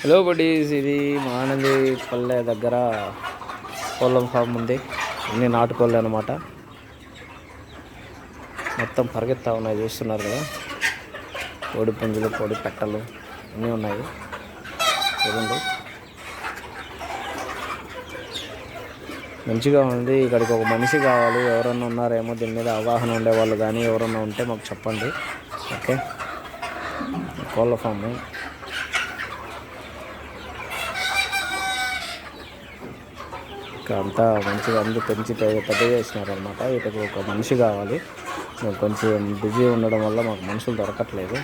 Hello buddies ఇది మానంది పల్లె దగ్గర కోళ్ళ ఫామ్ ఉంది. అన్ని నాటుకోళ్ళు అనమాట మొత్తం పరిగెత్తా ఉన్నాయి చూస్తున్నారు కదా. కోడి పుంజులు కోడి పెట్టలు అన్నీ ఉన్నాయి. చూడండి. మంచిగా ఉంది. ఇక్కడికి ఒక మనిషి కావాలి. ఎవరన్నా ఉన్నారేమో దీని మీద అవగాహన ఉండేవాళ్ళు కానీ ఎవరన్నా ఉంటే మాకు చెప్పండి. ఓకే? కోళ్ళ ఫామ్ అంతా మంచిగా అందరూ పెంచి పెద్ద పెద్ద చేసినారనమాట అనమాట ఒక మనిషి కావాలి. మేము కొంచెం బిజీ ఉండడం వల్ల మాకు మనుషులు దొరకట్లేదు.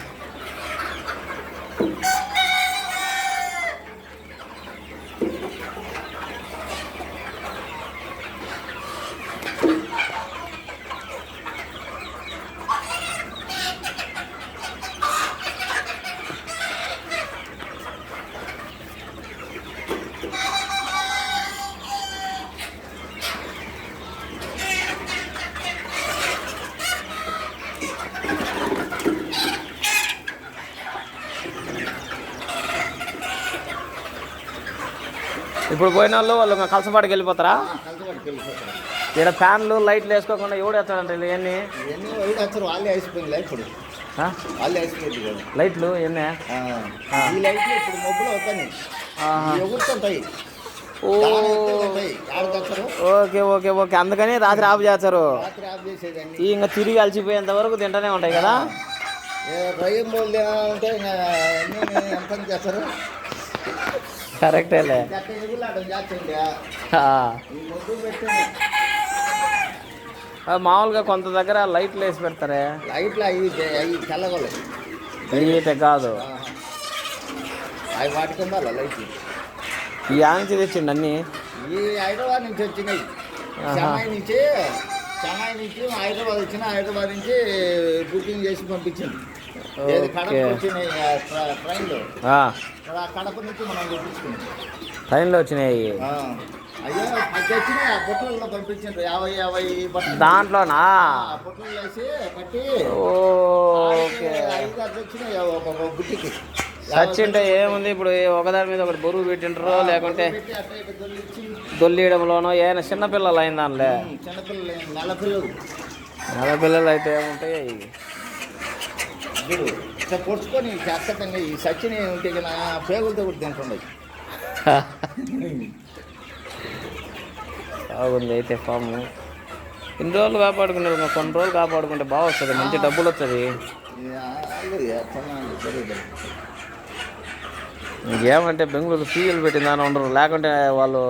ఇప్పుడు పోయిన వాళ్ళు వాళ్ళు కలసపాటికి వెళ్ళిపోతారా? కలసపడికి వెళ్ళిపోతారు. ఇక్కడ ఫ్యాన్లు లైట్లు వేసుకోకుండా ఎవడు వేస్తాడంటే ఇవన్నీ? వచ్చారు వాళ్ళే ఇప్పుడు. లైట్లు ఎన్నే ఈ లైట్లు ఇప్పుడు మబ్బులు అవుతాయి. ఎగురుతుంటాయి ఓకే ఓకే ఓకే. అందుకని రాత్రి ఆఫ్ చేస్తారు. ఇంకా తిరిగి అలసిపోయేంత వరకు తింటూనే ఉంటాయి కదా? రయ్యం బోల్ది అంటే ఎంత చేస్తారు. కరెక్టేలే మామూలుగా కొంత దగ్గర లైట్లు వేసి పెడతారే? లైట్లు అవి అవి తెల్లగోలేదు అయితే కాదు. అవి వాటికి లైట్లు. ఈ ఆంచి తెచ్చిండు అన్ని? ఈ హైదరాబాద్ నుంచి వచ్చినాయి. చెన్నై నుంచి చెన్నై నుంచి హైదరాబాద్ వచ్చిన హైదరాబాద్ నుంచి బుకింగ్ చేసి పంపించింది ట్రైన్లో. వచ్చినాయి. దాంట్లోనా? సచ్చింటే ఏముంది? ఇప్పుడు ఒకదాని మీద ఒకటి బరువు పెట్టిండ్రో లేకుంటే దొల్లియడంలోనో ఏమైనా చిన్నపిల్లలు అయిందానిలే చిన్నపిల్లలు నెల పిల్లలు నెల పిల్లలు అయితే ఏముంటాయి? చూడు ఇట్లా పొడుచుకొని ఖచ్చితంగా ఈ సచిన్ ఉంటే కదా పేగులతో కూడా తింటుండదు బాగుంది అయితే ఫామ్. ఇన్ని రోజులు కాపాడుకున్నారు ఇంకా కొన్ని రోజులు కాపాడుకుంటే బాగా వస్తుంది మంచి డబ్బులు వస్తుంది. ఇంకేమంటే బెంగళూరు సీఎల్ పెట్టిందని ఉండరు లేకుంటే వాళ్ళు